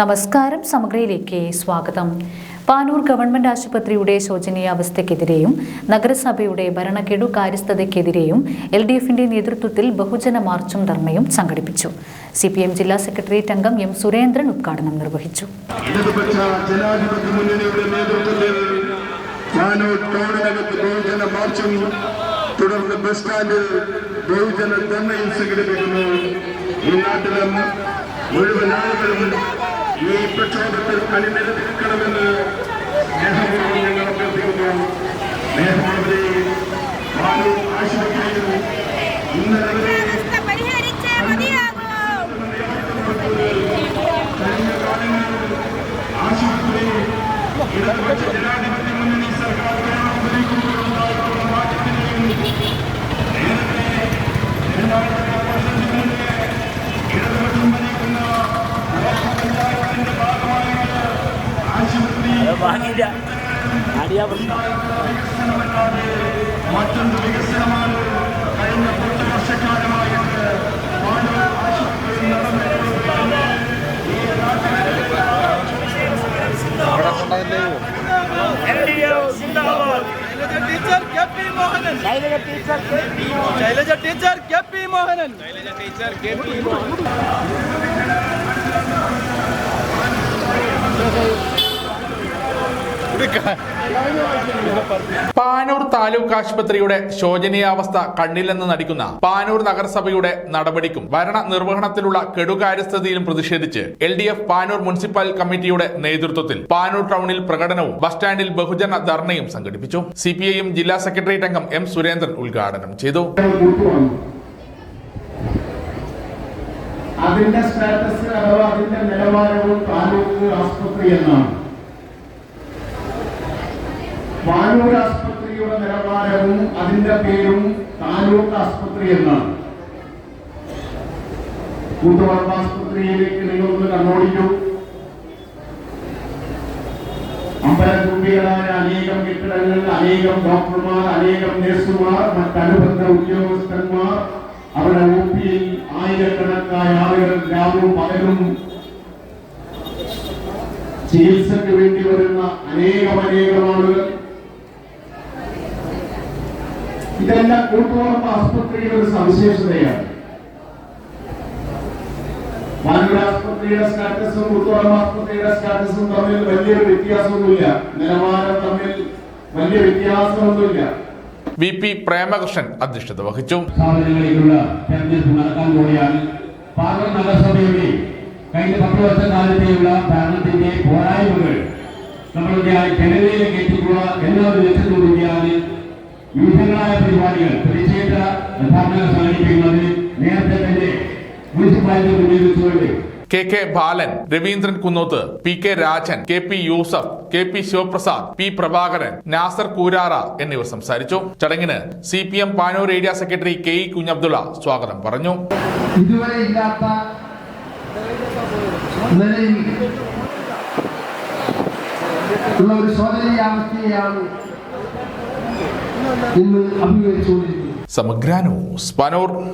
നമസ്കാരം സമഗ്രയിലേക്ക് സ്വാഗതം. പാനൂർ ഗവൺമെന്റ് ആശുപത്രിയുടെ ശോചനീയാവസ്ഥയ്ക്കെതിരെയും നഗരസഭയുടെ ഭരണക്കെടു കാര്യസ്ഥതയ്ക്കെതിരെയും എൽ ഡി എഫിന്റെ നേതൃത്വത്തിൽ ബഹുജന മാർച്ചും ധർണയും സംഘടിപ്പിച്ചു. സി പി എം ജില്ലാ സെക്രട്ടേറിയറ്റ് അംഗം എം സുരേന്ദ്രൻ ഉദ്ഘാടനം നിർവഹിച്ചു. തുടർന്ന് ബസ് സ്റ്റാൻഡിൽ ബഹുജന ധർണയും സംഘടിപ്പിക്കുന്നു. ഈ നാട്ടിലെ മുഴുവൻ ആളുകളും ഈ പ്രക്ഷോഭത്തിൽ അണിനിരത്തിക്കണമെന്ന് സ്നേഹപൂർവം ഞങ്ങൾ അഭ്യർത്ഥിക്കുന്നു. പാനൂർ ആശുപത്രിയിൽ കഴിഞ്ഞ കാലങ്ങളിൽ ആശുപത്രി ഇടതുപക്ഷ ജനാധിപത്യ മുന്നണി സർക്കാർ കേരളം ആശുപത്രി വികസനമല്ലാതെ മറ്റൊരു വികസനമാണ്. കഴിഞ്ഞ പത്ത് വർഷക്കാലമായിട്ട് teacher K P Mohanan. Shailaja teacher K P Mohanan Shailaja teacher K P Mohanan Shailaja teacher K P Mohanan Panoor taluk ആശുപത്രിയുടെ ശോചനീയാവസ്ഥ കണ്ണില്ലെന്ന് നടിക്കുന്ന പാനൂർ നഗരസഭയുടെ നടപടിക്കും ഭരണ നിർവഹണത്തിലുള്ള കെടുകാര്യസ്ഥതയിലും പ്രതിഷേധിച്ച് L D F Panoor municipal കമ്മിറ്റിയുടെ നേതൃത്വത്തിൽ പാനൂർ ടൗണിൽ പ്രകടനവും ബസ് സ്റ്റാൻഡിൽ ബഹുജന ധർണയും സംഘടിപ്പിച്ചു. സി പി ഐ എം ജില്ലാ സെക്രട്ടേറിയറ്റ് അംഗം എം സുരേന്ദ്രൻ ഉദ്ഘാടനം ചെയ്തു. അതിന്റെ സ്റ്റാറ്റസ് അഥവാ അതിന്റെ നിലവാരവും താലൂക്ക് ആസ്പത്രി എന്നാണ്. പാനൂർ ആസ്പത്രിയുടെ നിലവാരവും അതിന്റെ പേരും താലൂക്ക് ആസ്പത്രി എന്നാണ്. കൂത്തുപറമ്പ് ആസ്പത്രിയിലേക്ക് നിങ്ങളൊന്ന് കണ്ണോടിക്കൂ. അമ്പലക്കുട്ടികളായ അനേകം കെട്ടിടങ്ങൾ അനേകം ഡോക്ടർമാർ അനേകം നഴ്സുമാർ മറ്റനുബന്ധ ഉദ്യോഗസ്ഥന്മാർ അവരുടെ ഊപ്പിയിൽ ആയിരക്കണക്കായ ആളുകൾ രാവും പകലും ചികിത്സയ്ക്ക് വേണ്ടി വരുന്ന അനേകം അനേകം ആളുകൾ ഇതെല്ലാം കൂട്ടുപറമ്പ് ആസ്പത്രിയുടെ ഒരു സവിശേഷതയാണ്. പാനൂർ ആസ്പത്രിയുടെ സ്റ്റാറ്റസും കൂത്തുപറമ്പ് ആസ്പത്രിയുടെ സ്റ്റാറ്റസും തമ്മിൽ വലിയൊരു വ്യത്യാസമൊന്നുമില്ല. നിലവാരം തമ്മിൽ വലിയ വ്യത്യാസമൊന്നുമില്ല. വി പി പ്രേമകൃഷ്ണൻ അധ്യക്ഷത വഹിച്ചു. സ്ഥാപനങ്ങളിലുള്ള തെരഞ്ഞെടുപ്പ് നടക്കാൻ കൂടിയാണ്. പാർലർ നഗരസഭയുടെ കഴിഞ്ഞ പത്ത് വർഷക്കാലത്തെയുള്ള ഭരണത്തിന്റെ പോരായ്മകൾ. നമ്മളുടെ ആ ജനതയിലേക്ക് എത്തിക്കുക എന്നൊരു ലക്ഷ്യത്തോടുകൂടിയാണ് K K Balan Raveendran Kunnoth P K Rajan K P Yusuf K P Sivaprasad P Prabhakaran Nasar Koorara എന്നിവർ സംസാരിച്ചു. ചടങ്ങിന് C P M Panoor area secretary K E Kunhabdulla സ്വാഗതം പറഞ്ഞു. ഇതുവരെ ഇല്ലാത്ത ഉള്ള ഒരു ശോധനീയാവസ്ഥയാണ് ഇന്ന് അഭിമുഖീകരിച്ചുകൊണ്ടിരിക്കുന്നത്. സമഗ്ര ന്യൂസ് പാനൂർ.